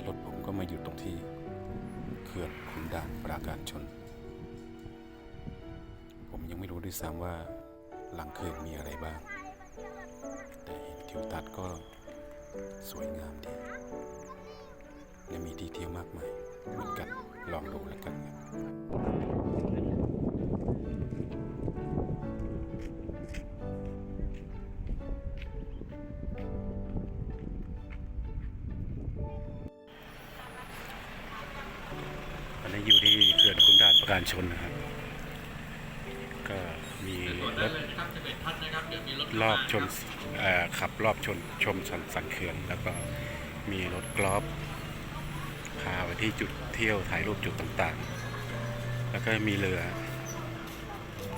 ายรถผมก็มาหยุดตรงที่เขื่อนขุนด่านปราการชน ผมยังไม่รู้ด้วยซ้ำว่าหลังเขื่อนมีอะไรบ้าง แต่เห็นทิวทัศน์ก็สวยงามดีและมีที่เที่ยวมากมายเหมือนกันลองดูแล้วกันครับ การชนนะครับ ก็มีรถรอบชมเอ่อขับรอบชนชมสันสันเขื่อน แล้วก็มีรถกรอบพาไปที่จุดเที่ยวถ่ายรูปจุดต่างๆ แล้วก็มีเรือ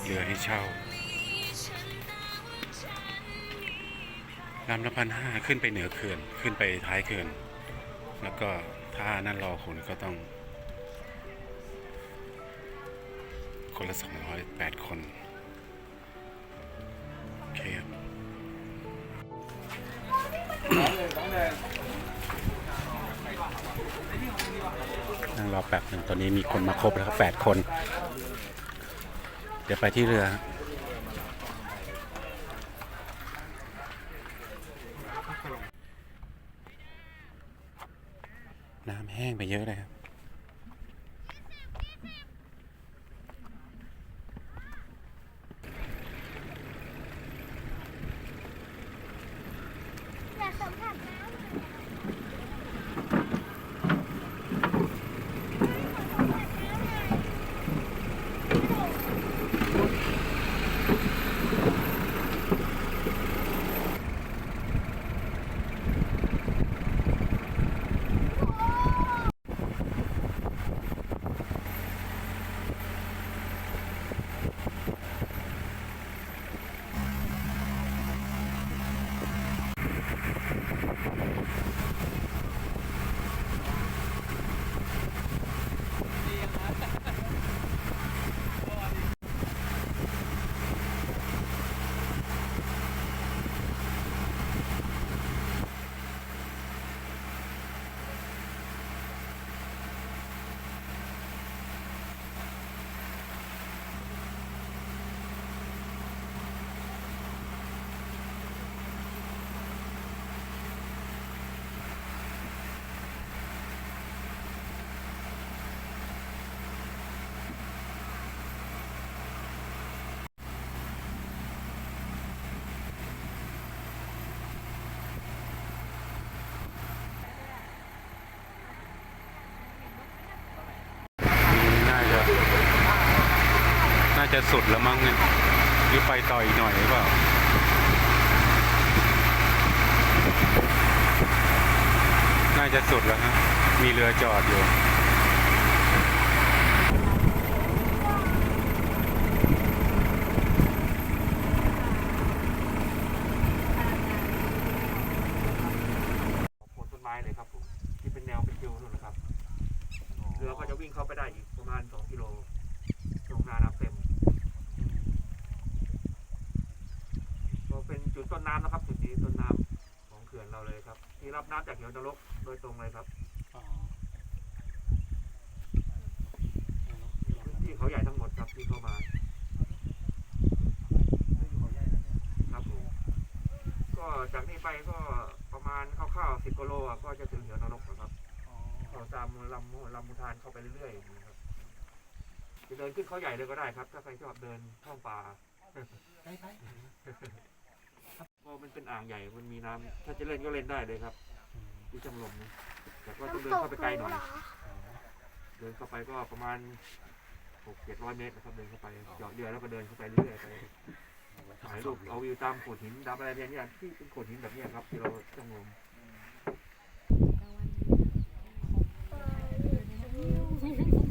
เรือให้เช่าลำละพันห้าขึ้นไปเหนือเขื่อน ขึ้นไปท้ายเขื่อน แล้วก็ถ้านั่นรอคนก็ต้อง คนละ208คน โอเคครับนั่งรอแป๊บหนึ่งตอนนี้มีคนมาครบแล้วครับ8คน เดี๋ยวไปที่เรือน้ำแห้งไปเยอะเลยครับ จะสุดแล้วมั้งเนี่ยหรือไปต่ออีกหน่อยหรือเปล่าน่าจะสุดแล้วฮะมีเรือจอดอยู่ โคนต้นไม้เลยครับผมที่เป็นแนวเป็นคิวนู่นนะครับเรือก็จะวิ่งเข้าไปได้อีกประมาณ 2 กิโลตรงนาน้ำเต็มก็เป็นจุดต้นน้ำนะครับ จุดนี้ต้นน้ำของเขื่อนเราเลยครับ ที่รับน้ำ จากเหวนรกโดยตรงเลยครับพื้นที่เขาใหญ่ทั้งหมดครับที่เข้ามาครับผมก็จากนี้ไปก็ประมาณคร่าวๆ10กิโลอะก็จะถึงเหวนรกแล้วครับเราตามลำลำมุทานเข้าไปเรื่อยๆอย่างนี้ครับจะเดินขึ้นเขาใหญ่เลยก็ได้ครับ ถ้าใครชอบเดินท่องป่าก็มันเป็นอ่างใหญ่ มันมีน้ำถ้าจะเล่นก็เล่นได้เลยครับ ที่ชมรมนะแต่ก็ต้องเดินเข้าไปไกลหน่อย เดินเข้าไปก็ประมาณหกเจ็ดร้อยเมตรนะครับเดินเข้าไปเจาะเรือแล้วก็เดินเข้าไปเรื่อยๆไปถ่ายรูปเอาวิวตามโขดหินตามอะไรเนี่ยที่เป็นโขดหินแบบเนี้ยครับ ที่เราชมรมถ้าไ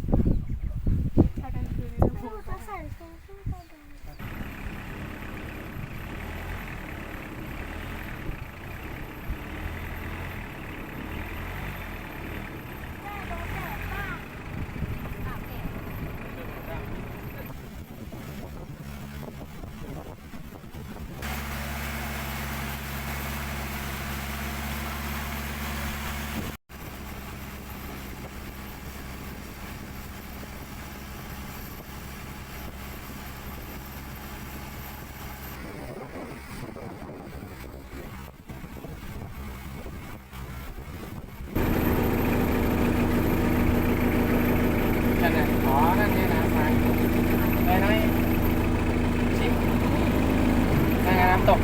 ำตก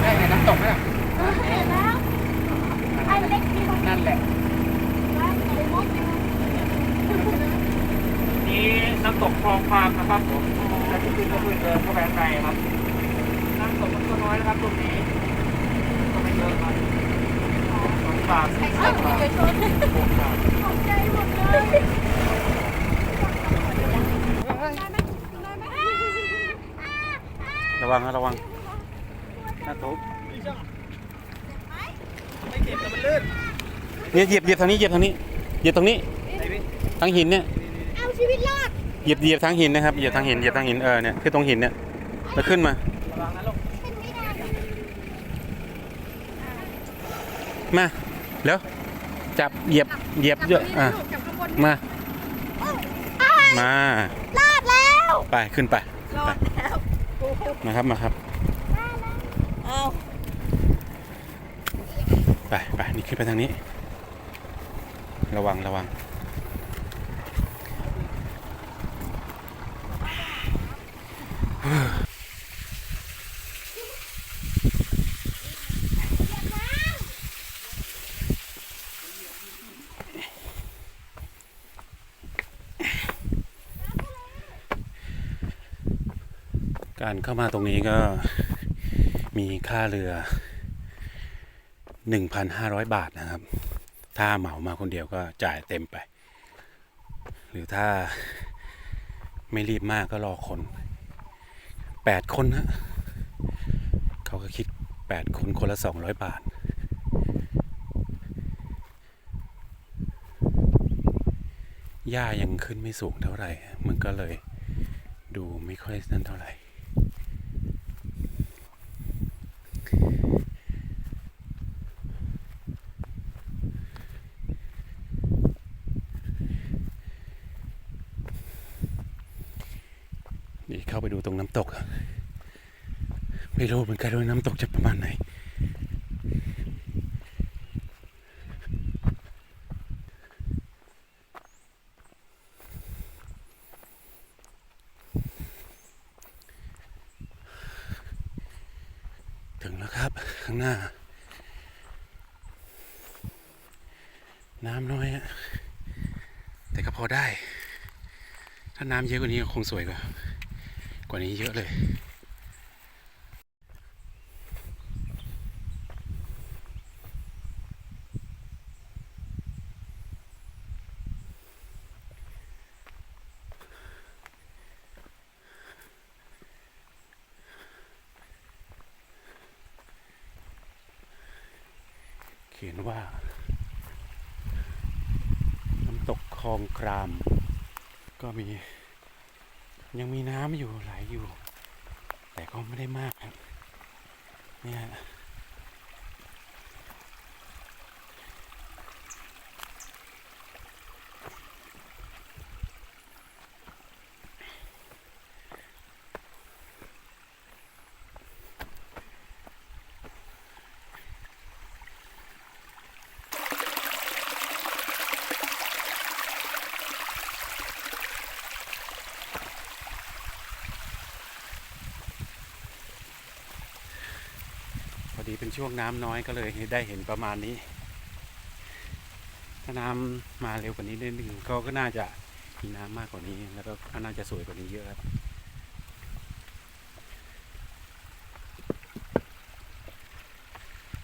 ได้เห็นน้ำตกไหมล่ะเห็นแล้วไอ้เล็กที่มันนั่นแหละว่าไอ้มดเนี่ยนี่น้ำตกคลองฟางนะครับผมแต่ที่จริงก็คือเดินเข้าไปข้างในครับน้ำตกมันก็น้อยนะครับตรงนี้ก็ไม่เยอะครับสองบาทไอ้สเอ้าองบาทไอ้ชนหกบาทตกใจหมดเลยได้ไหมได้ไหม ระวังนะระวังหน้าทุบไม่เจ็บแต่มันลื่นเนี่ยเหยียบเหยียบทางนี้เหยียบทางนี้เหยียบตรงนี้ไหนพี่ทางหินเนี่ยเอาชีวิตรอดเหยียบเหยียบทางหินนะครับเหยียบทางหินเหยียบทางหินเออเนี่ยคือตรงหินเนี่ยแล้วขึ้นมา ระวังนะลูกขึ้นไม่ได้มาแล้วจับเหยียบเหยียบเยอะอะจับข้างบนมา มา รอดแล้ว ไปขึ้นไปรอดแล้ว มาครับมาครับเอาไปไปนี่ขึ้นไปทางนี้ ระวังระวัง การเข้ามาตรงนี้ก็มีค่าเรือ 1,500 บาทนะครับ ถ้าเหมามาคนเดียวก็จ่ายเต็มไป หรือถ้าไม่รีบมากก็รอคน 8 คนนะเขาก็คิด 8 คนคนละ 200 บาทหญ้ายังขึ้นไม่สูงเท่าไหร่ มันก็เลยดูไม่ค่อยนั่นเท่าไหร่ นี่เข้าไปดูตรงน้ำตก ไม่รู้เหมือนกันว่าน้ำตกจะประมาณไหน ถึงแล้วครับ ข้างหน้า น้ำน้อยอะแต่ก็พอได้ ถ้าน้ำเยอะกว่านี้คงสวยกว่า กว่านี้เยอะเลย เขียนว่า น้ำตกคลองคราม มี ยังมีน้ำอยู่ไหลอยู่ แต่ก็ไม่ได้มากครับ เนี่ย พอดีเป็นช่วงน้ำน้อยก็เลยได้เห็นประมาณนี้ ถ้าน้ำมาเร็วกว่านี้นิดนึงก็ก็น่าจะมีน้ำมากกว่านี้ แล้วก็น่าจะสวยกว่านี้เยอะครับ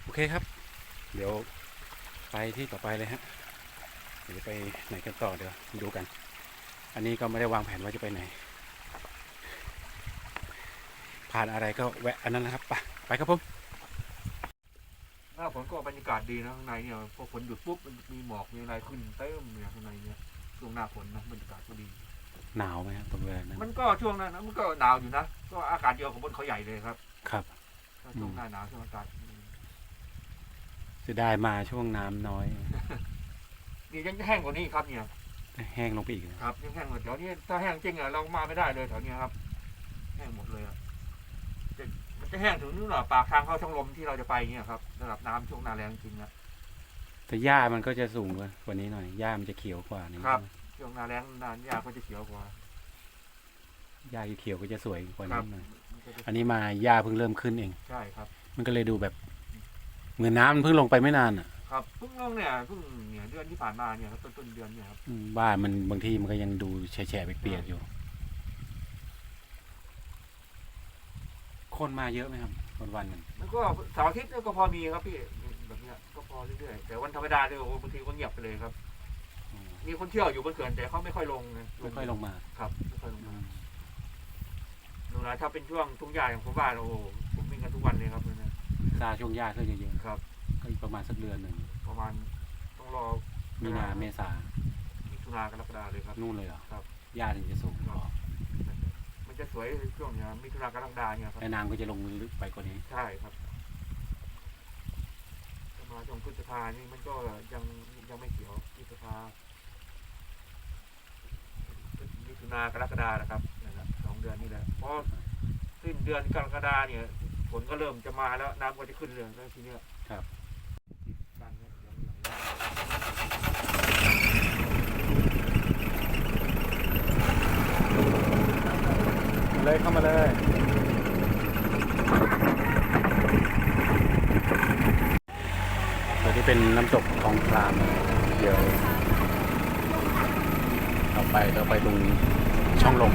โอเคครับ เดี๋ยวไปที่ต่อไปเลยฮะเดี๋ยวไปไหนกันต่อเดี๋ยวดูกัน อันนี้ก็ไม่ได้วางแผนว่าจะไปไหน ผ่านอะไรก็แวะอันนั้นนะครับ ไปไปครับผม หน้าฝนก็บรรยากาศดีนะข้างในเนี่ยพอฝนหยุดปุ๊บมันมีหมอกมีอะไรขึ้นเต็มเนี่ยข้างในเนี่ยช่วงหน้าฝนนะบรรยากาศก็ดี หนาวไหมครับตรงเวลานั้นมันก็ช่วงนั้นนะมันก็หนาวอยู่นะก็อากาศเดียวกับบนเขาใหญ่เลยครับ ครับถ้าช่วงหน้าหนาวช่วงอากาศอืมจะได้มาช่วงน้ำน้อยนี่ยังจะแห้งกว่านี้ครับเนี่ยแห้งลงไปอีกนะครับยังแห้งกว่าเดี๋ยวนี้ถ้าแห้งจริงอะเรามาไม่ได้เลยแถวเนี้ยครับ แห้งหมดเลยอะ จะมันจะแห้งถึงนู่นหรอปากทางเข้าช่องลมที่เราจะไปเนี่ยครับระดับน้ำช่วงหนาแรงจริงนะ แต่หญ้ามันก็จะสูงกว่านี้หน่อยหญ้ามันจะเขียวกว่านี้ครับ ช่วงหนาแรงนานหญ้าก็จะเขียวกว่าหญ้าเขียวๆก็จะสวยกว่าครันี้บหน่อยอืมันก็จะอันนี้มาหญ้าเพิ่งเริ่มขึ้นเอง ใช่ครับ มันก็เลยดูแบบเหมือนน้ำมันเพิ่งลงไปไม่นานอะครับเพิ่งลงเนี่ยเพิ่งเนี่ยเดือนที่ผ่านมาเนี่ยครับต้นต้นเดือนเนี่ยครับอืมบ้านมันบางทีมันก็ยังดูแฉะๆเปียกๆอยู่ คนมาเยอะไหมครับวันวันๆหนึ่งแล้วก็เสาร์อาทิตย์เนี่ยก็พอมีครับพี่แบบเนี้ยก็พอเรื่อยๆแต่วันธรรมดาเนี่ยโอ้โหบางทีก็เงียบไปเลยครับ อืมมีคนเที่ยวอยู่บนเขื่อนแต่เขาไม่ค่อยลงนะไม่ค่อยลงมาครับไม่ค่อยลงอืมามดูนะถ้าเป็นช่วงทุ่งหญ้าอย่างผมบ้านโอ้โหผมวิ่งกันทุกวันเลยครับเนี่ยนะซาช่วงหญ้าก็เยอะครับ ๆก็อีกประมาณสักเดือนหนึ่งประมาณต้องรอมีนาเมษามิถุนากรกฎาเลยครับ นู่นเลยเหรอครับหญ้าถึงจะสูงพอมัน จะสวยช่วงเนี้ยมิถุนากรกฎาเนี่ยครับแม่น้ำก็จะลงลึกไปกว่านี้ ใช่ครับถ้ามาช่วงพฤษภานี่มันก็ยังยังไม่เขียวพฤษภามิถุนากรกฎานะครับนะครับสองเดือนนี่แหละเพราะสิ้นเดือนกรกฎาเนี่ยฝนก็เริ่มจะมาแล้วน้ำก็จะขึ้นเรือแล้วทีเนี้ยครับ กันเนี่ยเดี๋ยว เลยเข้ามาเลยตัวที่เป็นน้ำตกคลองครามเดี๋ยวเราไปเราไปตรงช่องลม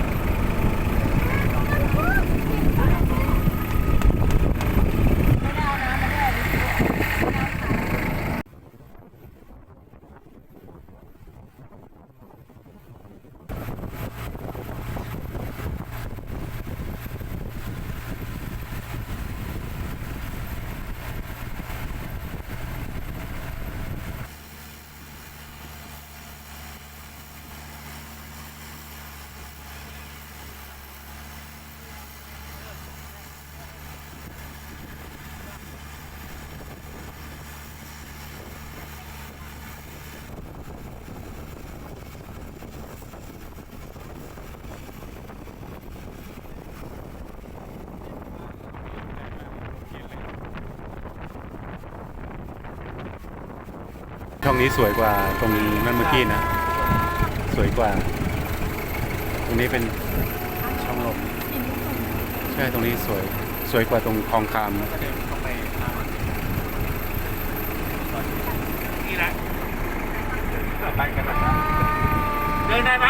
ช่องนี้สวยกว่าตรงนั่นเมื่อกี้นะ สวยกว่า ตรงนี้เป็นช่องลมใช่ตรงนี้สวยสวยกว่าตรงคลองคามก็เดินเข้าไปตามนี่แหละไปกันนะเดินได้ไหม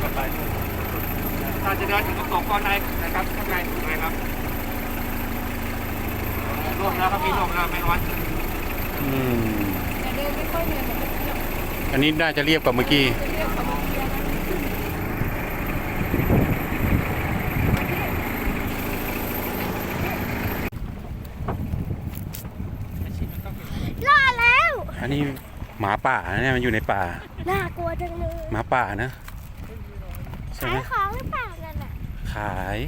กลับไปถ้าจะเดินถึงน้ำตกก้อนในนะครับข้างในถูกไหมครับ ร่วมแล้วครับมีร่วมแล้วไม่ร้อนอืมแต่เดินไม่ค่อยเหนื่อยเหมือนเดิมอันนี้น่าจะเรียบกว่าเมื่อกี้ จะเรียกเขาเรียนนะรอดแล้วอันนี้หมาป่านะเนี่ยมันอยู่ในป่า น่ากลัวจังเลยหมาป่านะ ใช่ขาไหมยของหรือเปล่ากันอะขาย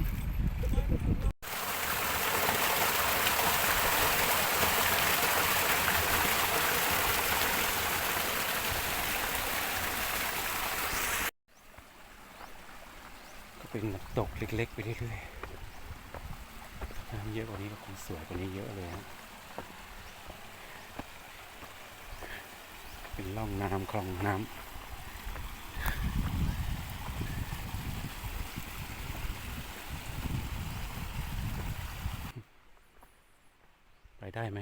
เป็นน้ำตกเล็กๆ ไปเรื่อยๆน้ำเยอะกว่านี้ก็คงสวยกว่านี้เยอะเลยฮะเป็นร่องน้ำคลองน้ำไปได้ไหม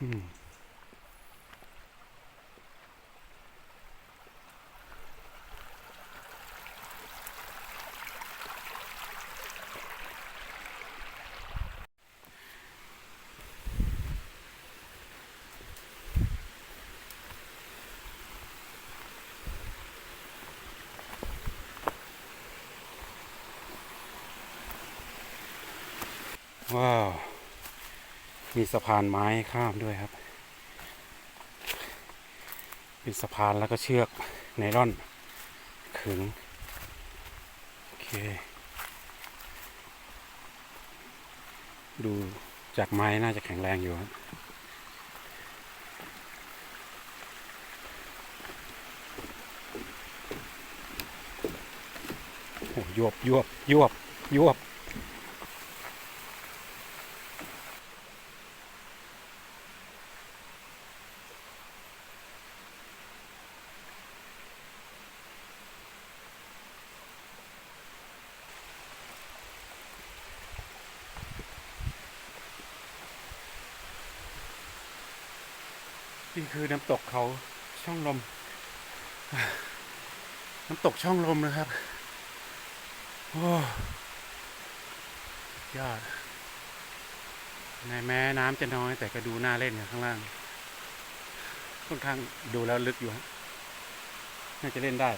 อืมว้าว มีสะพานไม้ข้ามด้วยครับ เป็นสะพานแล้วก็เชือกไนล่อนขึง โอเค ดูจากไม้น่าจะแข็งแรงอยู่ครับโอ้ยวบยวบยวบยวบ นี่ คือน้ำตกเขาช่องลม น้ำตกช่องลมนะครับ โอ้ยอดในแม้น้ำจะน้อย แต่ก็ดูน่าเล่นอยู่ข้างล่าง ค่อนข้างดูแล้วลึกอยู่ฮะน่าจะเล่นได้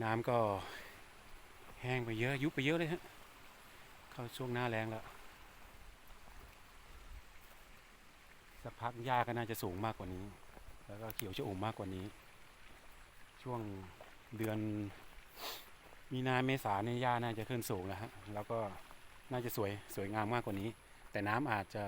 ตอ น้ำก็แห้งไปเยอะยุบไปเยอะเลยฮะเข้าช่วงหน้าแรงแล้วสักพักหญ้าก็น่าจะสูงมากกว่านี้ แล้วก็เขียวชอุ่มมากกว่านี้ ช่วงเดือน มีนาเมษาเนี่ยหญ้าน่าจะขึ้นสูงแล้วฮะแล้วก็น่าจะสวยสวยงามมากกว่านี้ แต่น้ำอาจจะ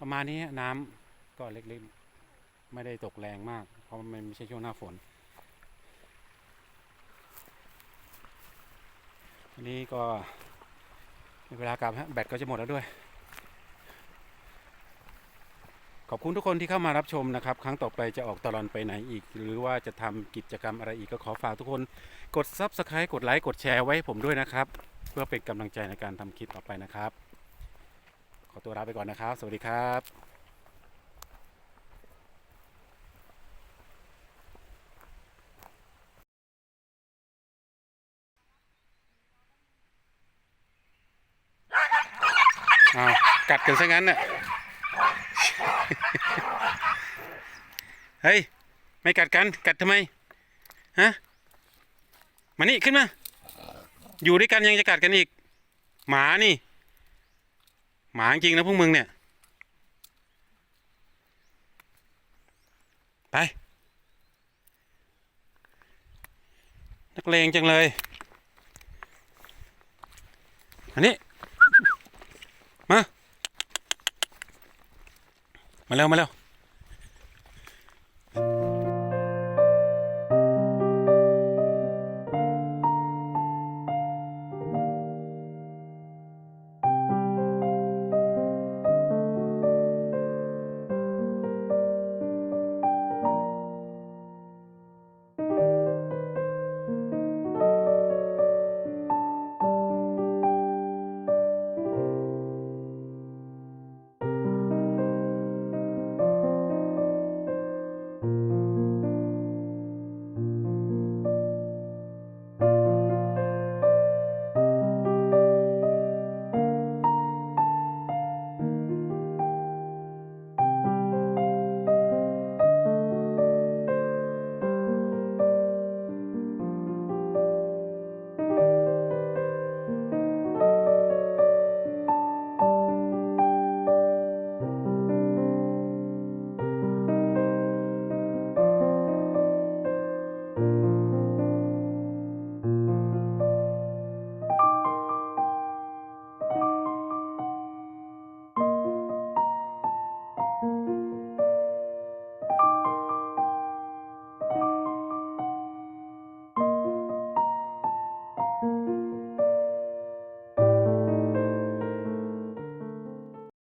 ประมาณนี้น้ำก็เล็กๆ ไม่ได้ตกแรงมาก เพราะมันไม่ใช่ช่วงหน้าฝนันนี้ก็เวลากลับฮะแบตก็จะหมดแล้วด้วย ขอบคุณทุกคนที่เข้ามารับชมนะครับ ครั้งต่อไปจะออกตลอนไปไหนอีก หรือว่าจะทำกิจกรรมอะไรอีกก็ขอฝากทุกคนกด Subscribe กดไลค์กดแชร์ไว้ให้ผมด้วยนะครับ เพื่อเป็นกำลังใจในการทำคลิปต่อไปนะครับ ขอตัวลาไปก่อนนะครับ สวัสดีครับ อ้าวกัดกันซะงั้นน่ะ เฮ้ย ไม่กัดกัน กัดทำไม ฮะ มานี่ขึ้นมา อยู่ด้วยกันยังจะกัดกันอีก หมานี่ หมาจริงนะพวกมึงเนี่ย ไป นักเลงจังเลย อันนี้ มา มาเร็วมาเร็ว